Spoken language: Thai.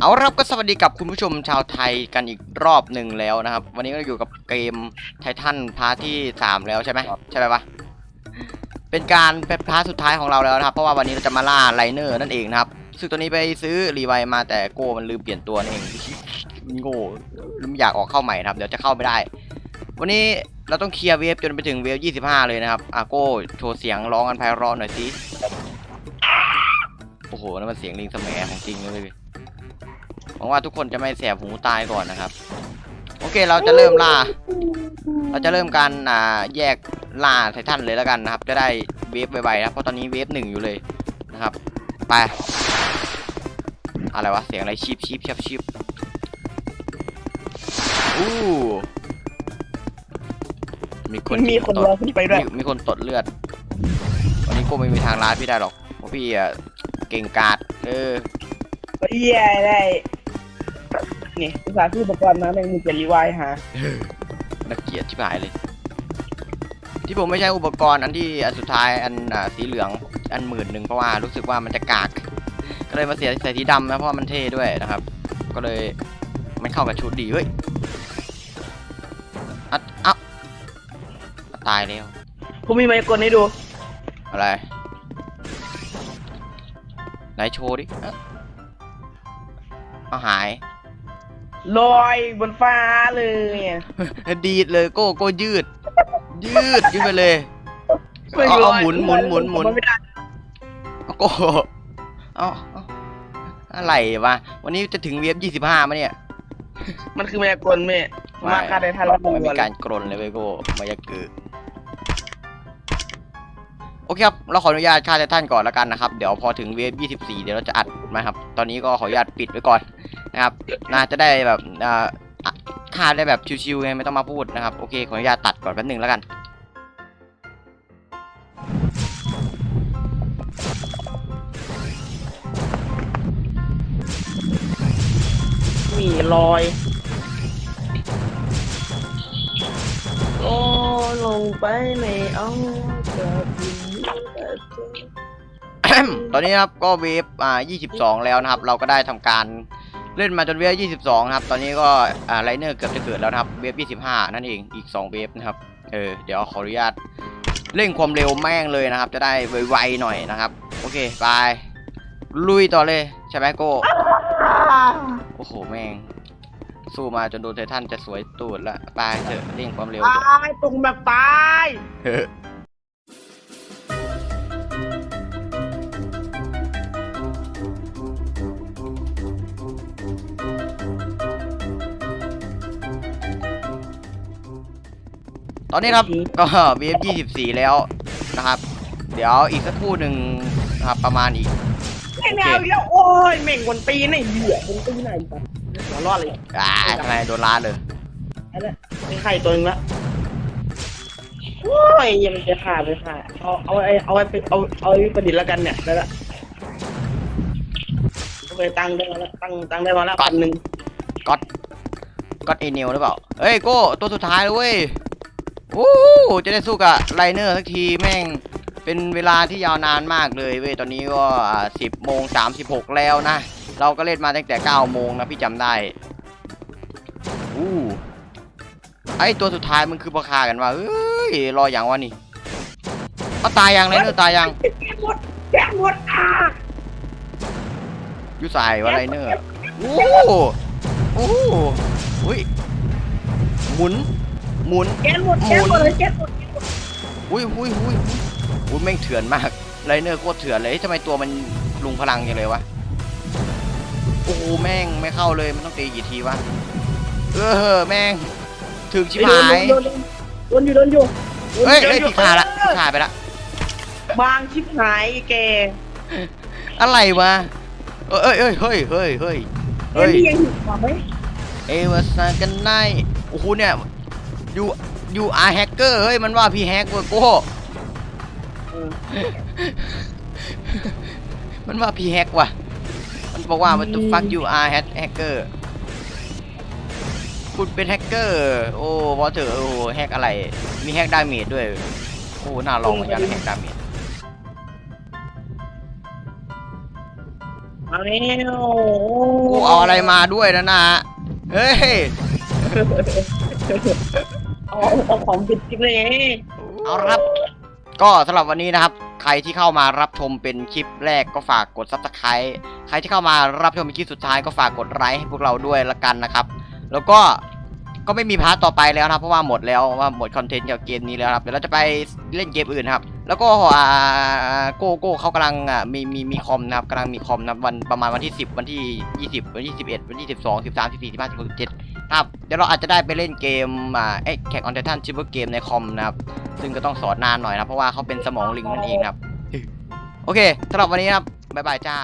เอาละครับก็สวัสดีกับคุณผู้ชมชาวไทยกันอีกรอบหนึ่งแล้วนะครับ วันนี้ก็อยู่กับเกมไททันพาร์ทที่ 3 แล้วใช่ไหมใช่ไหมวะเป็นการเป็นพาร์ทสุดท้ายของเราแล้วนะครับ เพราะว่าวันนี้เราจะมาล่าไลเนอร์นั่นเองนะครับซึ่งตัวนี้ไปซื้อรีไวมาแต่โก้มันลืมเปลี่ยนตัวนั่นเองโง่ลืมอยากออกเข้าใหม่นะครับ เดี๋ยวจะเข้าไม่ได้ วันนี้เราต้องเคลียร์เวฟจนไปถึงเวฟ25 เลยนะครับอาโก้โชว์เสียงร้องกันไพเราะหน่อยสิโอ้โหนั่นมันเสียงลิงสมัยของจริงเลย หวังว่าทุกคนจะไม่แสบหูตายก่อนนะครับ โอเคเราจะเริ่มล่า เราจะเริ่มการอ่าแยกล่าไททันเลยแล้วกันนะครับ จะได้เวฟไวๆนะเพราะตอนนี้เวฟหนึ่งอยู่เลยนะครับ ไป อะไรวะ เสียงอะไรชิปชิปชิปชิปอู้มีคนมีคนรอขึ้นไปด้วยมีมีคนตดเลือด วันนี้กูไม่มีทางร้านพี่ได้หรอกเพราะพี่อะเก่งกาจเออ เหี้ยได้ นี่ภาษาที่อุปกรณ์นะแม่งมีเจรีไวายหาน่าเกลียดชิบหายเลย ที่ผมไม่ใช้อุปกรณ์อันที่อันสุดท้ายอันอ่าสีเหลืองอันหมื่นหนึ่งเพราะว่ารู้สึกว่ามันจะกาก ก็เลยมาเสียใส่สีดำนะเพราะว่ามันเท่ด้วยนะครับ ก็เลยมันเข้ากับชุดดีเฮ้ยอัดเอ้าตายแล้วผมมีไมค์กลให้ดู อะไรไหนโชว์ดิเอ้าเอาหาย ลอยบนฟ้าเลยดีดเลยโก้โก้ยืด ยืดยืดไปเลยเอาเอาหมุนหมุนหมุนหมุน ไม่ได้เอาโก้เอาเอาอะไรวะ วันนี้จะถึงเวฟยี่สิบห้ามั้ยเนี่ย มันคือไมค์กลแม่มาคาได้ทันแล้ว ไม่มีการกรนเลยเว้ยโก้มายากือ โอเคครับ เราขออนุญาตฆ่าไททันก่อนแล้วกันนะครับ เดี๋ยวพอถึงเวฟ 24 เดี๋ยวเราจะอัดนะครับ ตอนนี้ก็ขออนุญาตปิดไว้ก่อนนะครับ น่าจะได้แบบอ่าอะฆ่าได้แบบชิวๆไงไม่ต้องมาพูดนะครับ โอเค ขออนุญาตตัดก่อนแป๊บหนึงแล้วกันมีลอย โอ้ ลงไปไม่เอาจะบิน ต่เธอตอนนี้นะครับก็เวฟอ่า22 แล้วนะครับ เราก็ได้ทำการเล่นมาจนเวฟ22 นะครับ ตอนนี้ก็อ่าไลเนอร์เกือบจะเกิดแล้วนะครับ เวฟ25 นั่นเอง อีก 2 เวฟนะครับ เออ เดี๋ยวขออนุญาตเร่งความเร็วแม่งเลยนะครับ จะได้ไวๆหน่อยนะครับ โอเคไปลุยต่อเลยใช่ไหมโก้โอ้โหแม่งสู้มาจนโดนไททันจะสวยตูดละไปเถอะเร่งความเร็วเถอะตายตรงแบบตาย ตอนนี้ครับก็เวฟ24แล้วนะครับ เดี๋ยวอีกสักครู่หนึ่งนะครับประมาณอีกไม่แนวเดียวโอ้ยเหม่งคนตีนไอ้เหี้ยคนตีนไหนปะหัวรอดเลยอ่าทำไมโดนล้านเลยอันนั้นมีไข่ตัวนึงละโอ้ยยังจะขาดไปค่ะเอาเอาไอ้เอาไว้ไปเอาเอาไว้ประดิษฐ์แล้วกันเนี่ยได้ละโอเคตังค์ได้มาแล้วตังค์ตังค์ได้มาแล้วพันหนึ่งก็อดก็อดเอเนลหรือเปล่า เฮ้ยโก้ตัวสุดท้ายแล้วเว้ย โอ้โหจะได้สู้กับไลเนอร์สักทีแม่งเป็นเวลาที่ยาวนานมากเลยเว้ยตอนนี้ก็สิบโมงสามสิบหกแล้วนะ เราก็เล่นมาตั้งแต่เก้าโมงนะพี่จำได้อู้ไอตัวสุดท้ายมันคือปลาคากันว่าเอ้ยรออย่างวะนี่เอาตายยังไลเนอร์ตายยังแกหมดแกหมดอะอยูใส่วะไลเนอร์โอ้โหโอ้โหอุ้ยหมุน หมุนแกหมดแกหมดเลยแกหมดอุ้ยอุ้ยอุ้ยอุ้ยแม่งเถื่อนมากไลเนอร์โคตรเถื่อนเลยเฮ้ยทำไมตัวมันลุงพลังจังเลยวะโอ้โหแม่งไม่เข้าเลยมันต้องตีกี่ทีวะเออแม่งถึงชิบหายโดนโดนอยู่โดนอยู่เฮ้ยเฮ้ยผิดขาละผิดขาไปละบางชิบหายไอ้แกอะไรวะเอ้ยเอ้ยเฮ้ยเฮ้ยเฮ้ยเฮ้เฮ้ยยนี่ยังหิวกว่าไหมเอวาซากันไนโอ้โหเนี่ยยูยู อาร์แฮกเกอร์เฮ้ยมันว่าพี่แฮกเว้ยโก้เออมันว่าพี่แฮกว่ะ มันบอกว่ามันตุฟักยูอาร์แฮกแฮกเกอร์คุณเป็นแฮกเกอร์ โอ้วอเตอร์โอ้แฮกอะไร มีแฮกดาเมจด้วย โอ้น่าลองเหมือนกันแฮกดาเมจเอาแล้วกูเอาอะไรมาด้วยนะนะฮะเฮ้ย เอาของผิดจริงเลยเอาละครับ ก็สำหรับวันนี้นะครับ ใครที่เข้ามารับชมเป็นคลิปแรกก็ฝากกดซับสไครต์ใครที่เข้ามารับชมเป็นคลิปสุดท้ายก็ฝากกดไลค์ให้พวกเราด้วยละกันนะครับ แล้วก็ก็ไม่มีพาร์ทต่อไปแล้วนะครับเพราะว่าหมดแล้วว่าหมดคอนเทนต์เกี่ยวกับเกมนี้แล้วครับเดี๋ยวเราจะไปเล่นเกมอื่นครับ แล้วก็อ่าโก้โก้เขากำลังอะมีมีมีคอมนะครับกำลังมีคอมนะครับวันประมาณวันที่ 10 วันที่ 20 วันที่ 11 วันที่ 12 13 14 15 16 17ครับเดี๋ยวเราอาจจะได้ไปเล่นเกมอ่าเอ้แข่งออนเททันชิปเปอร์เกมในคอมนะครับซึ่งก็ต้องสอนนานหน่อยนะเพราะว่าเขาเป็นสมองลิงนั่นเองนะครับโอเคสำหรับวันนี้ครับบ๊ายบายจ้า